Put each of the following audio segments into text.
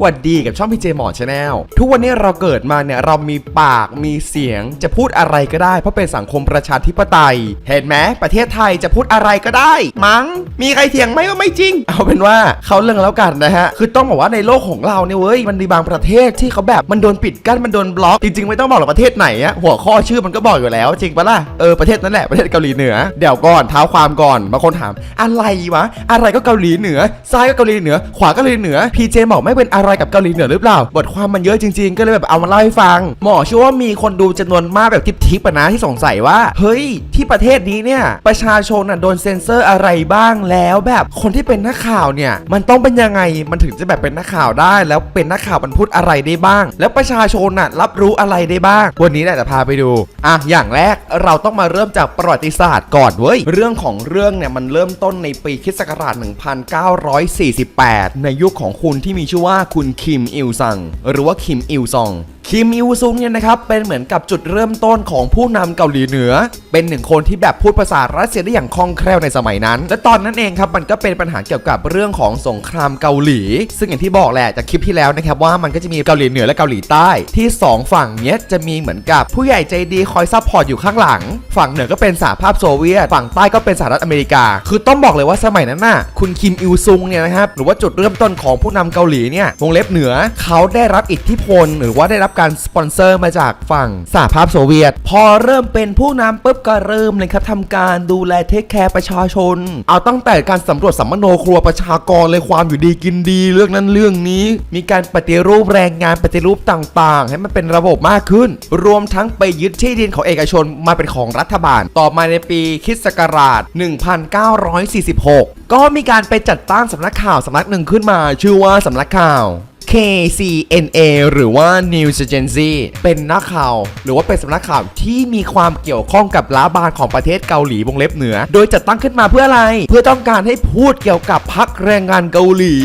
หวัดดีกับช่องพีเจหมอชาแนลทุกวันนี้เราเกิดมาเนี่ยเรามีปากมีเสียง จะพูดอะไรก็ได้ เพราะเป็นสังคมประชาธิปไตย เห็นไหมประเทศไทยจะพูดอะไรก็ได้ มั้งมีใครเถียงไหมว่าไม่จริง เอาเป็นว่าเขาเรื่องแล้วกันนะฮะ คือต้องบอกว่าในโลกของเราเนี่ยเว้ยมันมีบางประเทศที่เขาแบบมันโดนปิดกั้นมันโดนบล็อกจริงๆไม่ต้องบอกหรอกประเทศไหนอะหัวข้อชื่อมันก็บอกอยู่แล้วจริงปะล่ะเออประเทศนั้นแหละประเทศเกาหลีเหนือเดี๋ยวก่อนเท้าความก่อนบางคนถามอะไรวะอะไรก็เกาหลีเหนือซ้ายก็เกาหลีเหนือ ขวาก็เกาหลีเหนือพีเจบอไม่เป็นอะไรอะไรกับเกาหลีเหนือหรือเปล่า บทความมันเยอะจริงๆ ก็เลยแบบเอามาเล่าให้ฟัง หมอเชื่อว่ามีคนดูจำนวนมากแบบทิปๆอะนะที่สงสัยว่า เฮ้ย ที่ประเทศนี้เนี่ย ประชาชนน่ะโดนเซ็นเซอร์อะไรบ้างแล้วแบบคนที่เป็นนักข่าวเนี่ย มันต้องเป็นยังไงมันถึงจะแบบเป็นนักข่าวได้ แล้วเป็นนักข่าวมันพูดอะไรได้บ้าง แล้วประชาชนน่ะรับรู้อะไรได้บ้าง วันนี้แหละจะพาไปดูอะอย่างแรกเราต้องมาเริ่มจากประวัติศาสตร์ก่อนเว้ยเรื่องของเรื่องเนี่ยมันเริ่มต้นในปีคศ1948 ในยุคของคุณที่มีชื่อว่าคุณคิมอิลซัง หรือว่าคิมอิลซอง คิมอิลซุงเนี่ยนะครับเป็นเหมือนกับจุดเริ่มต้นของผู้นำเกาหลีเหนือ เป็นหนึ่งคนที่แบบพูดภาษารัสเซียได้อย่างคล่องแคล่วในสมัยนั้น และตอนนั้นเองครับมันก็เป็นปัญหาเกี่ยวกับเรื่องของสงครามเกาหลี ซึ่งอย่างที่บอกแหละจากคลิปที่แล้วนะครับว่ามันก็จะมีเกาหลีเหนือและเกาหลีใต้ ที่สองฝั่งเนี้ยจะมีเหมือนกับผู้ใหญ่ใจดีคอยซัพพอร์ตอยู่ข้างหลัง ฝั่งเหนือก็เป็นสหภาพโซเวียต ฝั่งใต้ก็เป็นสหรัฐอเมริกา คือต้องบอกเลยว่าสมัยนั้นน่ะคุณคิมอิลซุงเนี่ยนะครับหรือว่าจุดเริ่มต้นของผู้นำเกาหลีเนี่ยวงเล็บเหนือเขาได้รับอิทธิพล หรือว่าได้รับการสปอนเซอร์มาจากฝั่งสหภาพโซเวียต พอเริ่มเป็นผู้นำปุ๊บก็เริ่มเลยครับทำการดูแลเทคแคร์ประชาชน เอาตั้งแต่การสำรวจสัมมโนครัวประชากรเลยความอยู่ดีกินดีเรื่องนั้นเรื่องนี้ มีการปฏิรูปแรงงานปฏิรูปต่างๆ ให้มันเป็นระบบมากขึ้น รวมทั้งไปยึดที่ดินของเอกชนมาเป็นของรัฐบาล ต่อมาในปีคริสต์ศักราช 1946 ก็มีการไปจัดตั้งสำนักข่าวสำนักหนึ่งขึ้นมา ชื่อว่าสำนักข่าว KCNA หรือว่า News Agency เป็นนักข่าว หรือว่าเป็นสำนักข่าวที่มีความเกี่ยวข้องกับรัฐบาลของประเทศเกาหลีวงเล็บเหนือ โดยจัดตั้งขึ้นมาเพื่ออะไร เพื่อต้องการให้พูดเกี่ยวกับพักแรงงานเกาหลี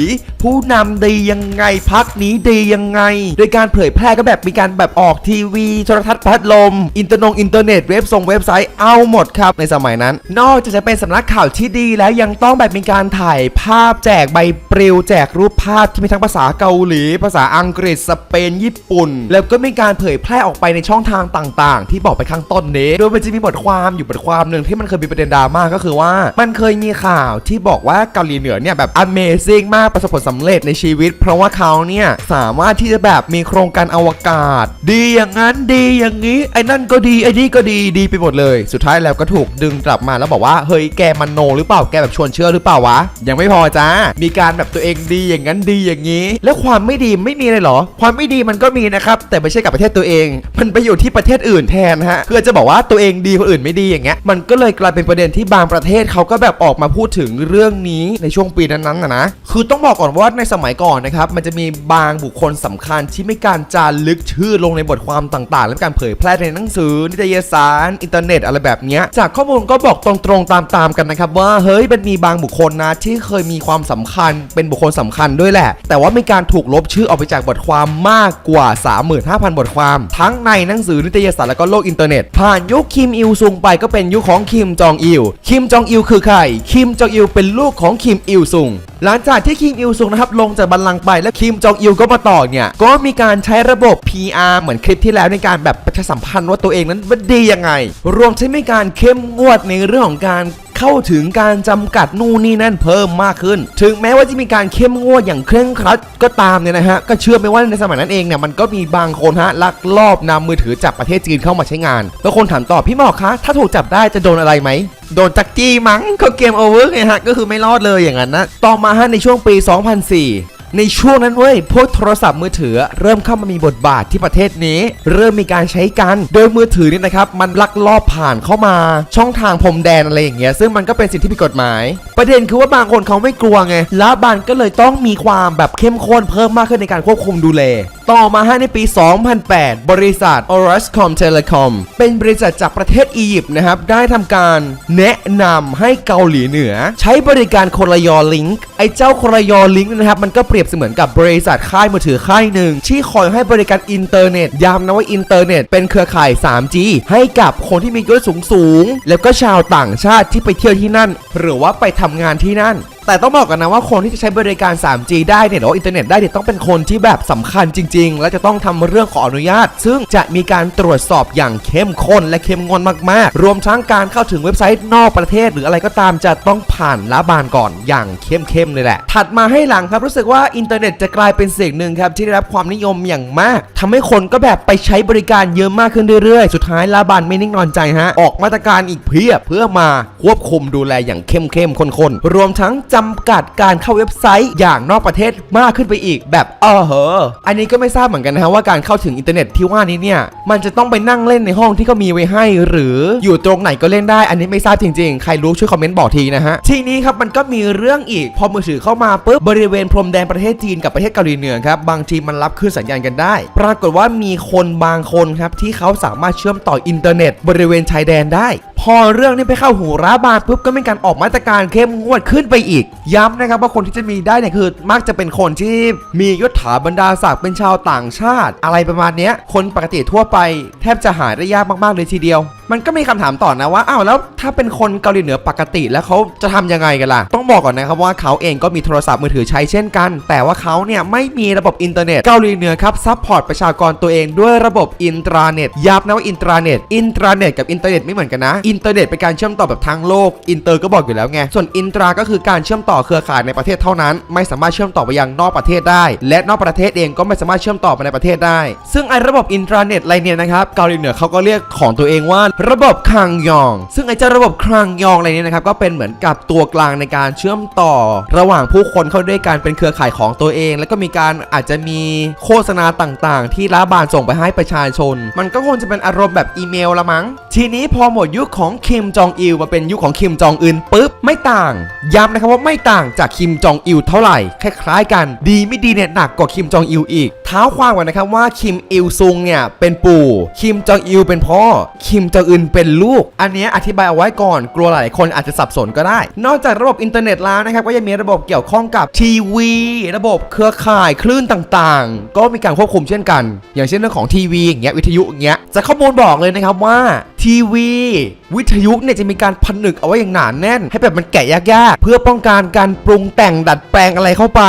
ผู้นำดียังไงพักนี้ดียังไง โดยการเผยแพร่ก็แบบมีการแบบออกทีวีโทรทัศน์พัดลม อินเตอร์นงอินเทอร์เน็ตเว็บส่งเว็บไซต์เอาหมดครับในสมัยนั้น นอกจากจะเป็นสำนักข่าวที่ดีแล้วยังต้องแบบมีการถ่ายภาพแจกใบปลิวแจกรูปภาพที่มีทั้งภาษาเกาหลี ภาษาอังกฤษสเปนญี่ปุ่น แล้วก็มีการเผยแพร่ออกไปในช่องทางต่าง ๆ ที่บอกไปข้างต้นนี้โดยมันจะมีบทความอยู่บทความหนึ่งที่มันเคยมีประเด็นดราม่าก็คือว่า มันเคยมีข่าวที่บอกว่าเกาหลีเหนือเนี่ยแบบ Amazing มากประสบผลสำเร็จในชีวิต เพราะว่าเขาเนี่ยสามารถที่จะแบบมีโครงการอวกาศ ดีอย่างนั้นดีอย่างนี้ ไอ้นั่นก็ดีไอ้นี่ก็ดีดีไปหมดเลย สุดท้ายแล้วก็ถูกดึงกลับมาแล้วบอกว่าเฮ้ยแกมันโนหรือเปล่าแกแบบชวนเชื่อหรือเปล่าวะ ยังไม่พอจ้ามีการแบบตัวเองดีอย่างนั้นดีอย่างนี้ แล้วความไม่ดีไม่มีเลยเหรอ ความไม่ดีมันก็มีนะครับแต่ไม่ใช่กับประเทศตัวเอง มันไปอยู่ที่ประเทศอื่นแทนฮะคือจะบอกว่าตัวเองดีคนอื่นไม่ดีอย่างเงี้ยมันก็เลยกลายเป็นประเด็นที่บางประเทศเขาก็แบบออกมาพูดถึงเรื่องนี้ในช่วงปีนั้นๆนะนะคือต้องบอกก่อนว่าในสมัยก่อนนะครับมันจะมีบางบุคคลสำคัญที่ไม่การจารึกชื่อลงในบทความต่างๆ และการเผยแพร่ในหนังสือ นิตยสาร อินเทอร์เน็ตอะไรแบบนี้จากข้อมูลก็บอกตรงๆตามๆกันนะครับว่าเฮ้ยมันมีบางบุคคลนะที่เคยมีความสำคัญเป็นบุคคลสำคัญด้วยแหละ แต่ว่ามีการถูกลบชื่อออกไปจากบทความมากกว่า 35,000 บทความ ทั้งในหนังสือนิตยสารและก็โลกอินเทอร์เน็ตผ่านยุคคิมอิลซุงไปก็เป็นยุคของคิมจองอิลคิมจองอิลคือใครคิมจองอิลเป็นลูกของคิมอิลซุงหลังจากที่คิมอิลซุงนะครับลงจากบัลลังก์ไปแล้วคิมจองอิลก็มาต่อเนี่ยก็มีการใช้ระบบ PR เหมือนคลิปที่แล้วในการแบบประชาสัมพันธ์ว่าตัวเองนั้นดียังไง รวมใช้มีการเข้มงวดในเรื่องของการ เข้าถึงการจำกัดนู่นนี่นั่นเพิ่มมากขึ้น ถึงแม้ว่าจะมีการเข้มงวดอย่างเคร่งครัดก็ตามเนี่ยนะฮะก็เชื่อไหมว่าในสมัยนั้นเองเนี่ยมันก็มีบางคนฮะลักลอบนำมือถือจากประเทศจีนเข้ามาใช้งานแล้วคนถามต่อพี่หมอคะถ้าถูกจับได้จะโดนอะไรไหมโดนจักจี้มั้งก็เกมโอเวอร์ไงฮะก็คือไม่รอดเลยอย่างนั้นนะต่อมาฮะในช่วงปี 2004 ในช่วงนั้นเว้ยพวกโทรศัพท์มือถือ เริ่มเข้ามามีบทบาทที่ประเทศนี้ เริ่มมีการใช้กัน โดยมือถือนี่นะครับมันลักลอบผ่านเข้ามา ช่องทางพรมแดนอะไรอย่างเงี้ยซึ่งมันก็เป็นสิ่งที่ผิดกฎหมาย ประเด็นคือว่าบางคนเขาไม่กลัวไงรัฐบาลก็เลยต้องมีความแบบเข้มข้นเพิ่มมากขึ้นในการควบคุมดูแล ต่อมาฮะในปี 2008 บริษัท Orascom Telecom เป็นบริษัทจากประเทศอียิปต์นะครับได้ทำการแนะนำให้เกาหลีเหนือ ใช้บริการคนละยอลิงก์ไอ้เจ้าคนละยอลิงก์นะครับมันก็เปลี่ยรียบเสมือนกับบริษัทค่ายมือถือค่ายหนึ่งที่คอยให้บริการอินเทอร์เน็ตย้ำนะว่าอินเทอร์เน็ตเป็นเครือข่าย 3G ให้กับคนที่มียศสูงสูงๆแล้วก็ชาวต่างชาติที่ไปเที่ยวที่นั่น หรือว่าไปทำงานที่นั่นแต่ต้องบอกกันนะว่าคนที่จะใช้บริการ 3G ได้เนี่ยหรือว่าอินเทอร์เน็ตได้เนี่ยต้องเป็นคนที่แบบสำคัญจริง ๆ และจะต้องทำเรื่องขออนุญาต ซึ่งจะมีการตรวจสอบอย่างเข้มข้นและเข้มงวดมากๆ รวมทั้งการเข้าถึงเว็บไซต์นอกประเทศ หรืออะไรก็ตามจะต้องผ่านล้าบานก่อนอย่างเข้มๆเลยแหละ ถัดมาให้หลังครับรู้สึกว่าอินเทอร์เน็ตจะกลายเป็นสิ่งหนึ่งครับที่ได้รับความนิยมอย่างมากทำให้คนก็แบบไปใช้บริการเยอะมากขึ้นเรื่อยๆ สุดท้ายลาบานไม่นิ่งนอนใจฮะออกมาตรการอีกเพียบเพื่อมาควบคุมดูแลอย่างเข้มเข้มๆข้นๆรวมทั้งจำกัดการเข้าเว็บไซต์อย่างนอกประเทศมากขึ้นไปอีก แบบเออเหออันนี้ก็ไม่ทราบเหมือนกันนะฮะว่าการเข้าถึงอินเทอร์เน็ตที่ว่านี้เนี่ย มันจะต้องไปนั่งเล่นในห้องที่เขามีไว้ให้ หรืออยู่ตรงไหนก็เล่นได้ อันนี้ไม่ทราบจริงๆ ใครรู้ช่วยคอมเมนต์บอกทีนะฮะ ทีนี้ครับมันก็มีเรื่องอีก พอมือถือเข้ามาปุ๊บบริเวณพรมแดนประเทศจีนกับประเทศเกาหลีเหนือครับ บางทีมันรับคลื่นสัญญาณกันได้ ปรากฏว่ามีคนบางคนครับที่เขาสามารถเชื่อมต่ออินเทอร์เน็ต บริเวณชายแดนได้ พอเรื่องนี้ไปเข้าหูร้าบาลปุ๊บก็มีการออกมาตรการเข้มงวดขึ้นไปอีก ย้ำนะครับว่าคนที่จะมีได้เนี่ยคือ มักจะเป็นคนที่มียศถาบรรดาศักดิ์เป็นชาวต่างชาติ อะไรประมาณนี้คนปกติทั่วไป แทบจะหาได้ยากมากๆเลยทีเดียว มันก็มีคำถามต่อนะว่าอ้าวแล้วถ้าเป็นคนเกาหลีเหนือปกติแล้วเขาจะทำยังไงกันล่ะ ต้องบอกก่อนนะครับว่าเขาเองก็มีโทรศัพท์มือถือใช้เช่นกัน แต่ว่าเขาเนี่ยไม่มีระบบอินเทอร์เน็ตเกาหลีเหนือครับซัพพอร์ตประชากรตัวเองด้วยระบบอินทราเน็ตย้ำนะว่าอินทราเน็ตอินทราเน็ตกับอินเทอร์เน็ตไม่เหมือนกันนะอินเทอร์เน็ตเป็นการเชื่อมต่อแบบทางโลกอินเตอร์ก็บอกอยู่แล้วไงส่วนอินทราก็คือการเชื่อมต่อเครือข่ายในประเทศเท่านั้น ไม่สามารถเชื่อมต่อไปยังนอกประเทศได้ และนอกประเทศเองก็ไม่สามารถเชื่อมต่อไปในประเทศได้ ซึ่งไอ้ระบบอินทราเน็ตอะไรเนี่ยนะครับเกาหลีเหนือเขาก็เรียกของตัวเองว่าระบบคังยอง ซึ่งไอ้เจ้าระบบคังยองอะไรเนี่ยนะครับก็เป็นเหมือนกับตัวกลางในการเชื่อมต่อ ระหว่างผู้คนเข้าด้วยกันเป็นเครือข่ายของตัวเอง แล้วก็มีการอาจจะมีโฆษณาต่างๆ ที่รัฐบาลส่งไปให้ประชาชน มันก็คงจะเป็นอารมณ์แบบอีเมลละมั้งทีนี้พอหมดยุคของคิมจองอิลมาเป็นยุคของคิมจองอึนปุ๊บไม่ต่างย้ำนะครับว่าไม่ต่างจากคิมจองอิลเท่าไหร่คล้ายๆกัน ดีไม่ดีเนี่ยหนักกว่าคิมจองอิลอีกเท้าความก่อนนะครับว่าคิมอิลซุงเนี่ยเป็นปู่คิมจองอิลเป็นพ่อ คิมจองอึนเป็นลูก อันนี้อธิบายเอาไว้ก่อนกลัวหลายคนอาจจะสับสนก็ได้ นอกจากระบบอินเทอร์เน็ตแล้วนะครับก็ยังมีระบบเกี่ยวข้องกับทีวี ระบบเครือข่ายคลื่นต่างๆ ก็มีการควบคุมเช่นกัน อย่างเช่นเรื่องของทีวีอย่างเงี้ยวิทยุอย่างเงี้ยจากข้อมูลบอกเลยนะครับว่าทีวี วิทยุเนี่ยจะมีการผนึกเอาไว้อย่างหนาแน่น ให้แบบมันแกะยากๆ เพื่อป้องกันการปรุงแต่งดัดแปลงอะไรเข้าไป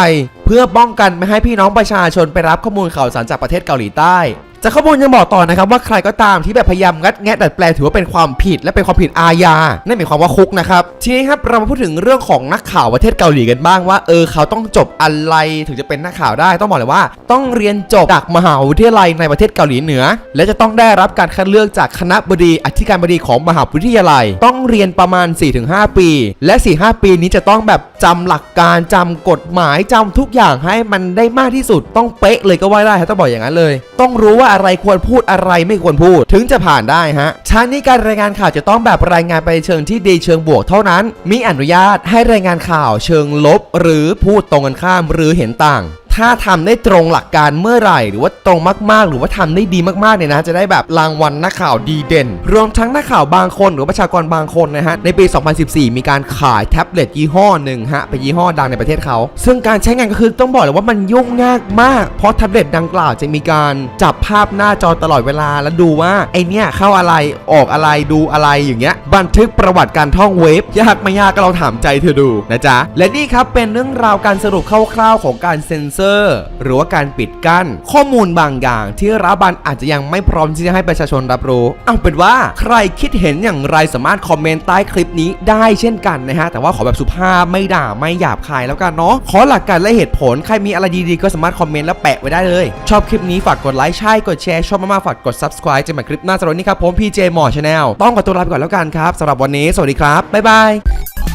เพื่อป้องกันไม่ให้พี่น้องประชาชนไปรับข้อมูลข่าวสารจากประเทศเกาหลีใต้ จากข้อมูลยังบอกต่อนะครับว่าใครก็ตามที่แบบพยายามงัดแงะดัดแปลงถือว่าเป็นความผิดและเป็นความผิดอาญานั่นหมายความว่าคุกนะครับทีนี้ครับเรามาพูดถึงเรื่องของนักข่าวประเทศเกาหลีกันบ้างว่าเออเขาต้องจบอะไรถึงจะเป็นนักข่าวได้ต้องบอกเลยว่า ต้องเรียนจบจากมหาวิทยาลัยในประเทศเกาหลีเหนือ และจะต้องได้รับการคัดเลือกจากคณะบดีอธิการบดีของมหาวิทยาลัย ต้องเรียนประมาณ 4-5 ปี และ 4-5 ปีนี้จะต้องแบบ จำหลักการจำกฎหมายจำทุกอย่างให้มันได้มากที่สุดต้องเป๊ะเลยก็ว่าได้ฮะต้องบอกอย่างนั้นเลย ต้องรู้ว่าอะไรควรพูดอะไรไม่ควรพูด ถึงจะผ่านได้ฮะชั้นนี้การรายงานข่าวจะต้องแบบรายงานไปเชิงที่ดีเชิงบวกเท่านั้น มีอนุญาตให้รายงานข่าวเชิงลบ หรือพูดตรงกันข้ามหรือเห็นต่าง ถ้าทำได้ตรงหลักการเมื่อไหร่ หรือว่าตรงมากๆ หรือว่าทำได้ดีมากๆเนี่ยนะจะได้แบบรางวัลนักข่าวดีเด่น รวมทั้งนักข่าวบางคน หรือว่าประชากรบางคนนะฮะในปี 2014 มีการขายแท็บเล็ตยี่ห้อหนึ่งฮะเป็นยี่ห้อดังในประเทศเขา ซึ่งการใช้งานก็คือต้องบอกเลยว่ามันยุ่งยากมาก เพราะแท็บเล็ตดังกล่าวจะมีการจับภาพหน้าจอตลอดเวลาแล้วดูว่าไอเนี้ยเข้าอะไรออกอะไรดูอะไรอย่างเงี้ยบันทึกประวัติการท่องเว็บยากไม่ยากก็ลองถามใจเธอดูนะจ๊ะและนี่ครับเป็นเรื่องราวการสรุปคร่าวๆของการเซ็นเซอร์หรือว่าการปิดกั้น ข้อมูลบางอย่างที่รัฐบาลอาจจะยังไม่พร้อมที่จะให้ประชาชนรับรู้ เอาเป็นว่าใครคิดเห็นอย่างไรสามารถคอมเมนต์ใต้คลิปนี้ได้เช่นกันนะฮะ แต่ว่าขอแบบสุภาพไม่ด่าไม่หยาบคายแล้วกันเนาะขอหลักการและเหตุผล ใครมีอะไรดีๆ ก็สามารถคอมเมนต์แล้วแปะไว้ได้เลย ชอบคลิปนี้ฝากกดไลค์ใช่กดแชร์ชอบมากๆฝากกด subscribe เจะมาคลิปหน้าสำหรับวันนี้ครับผมพีเจหมอชาแนลต้องขอตัวลาไปก่อนแล้วกันครับสำหรับวันนี้สวัสดีครับบ๊ายบาย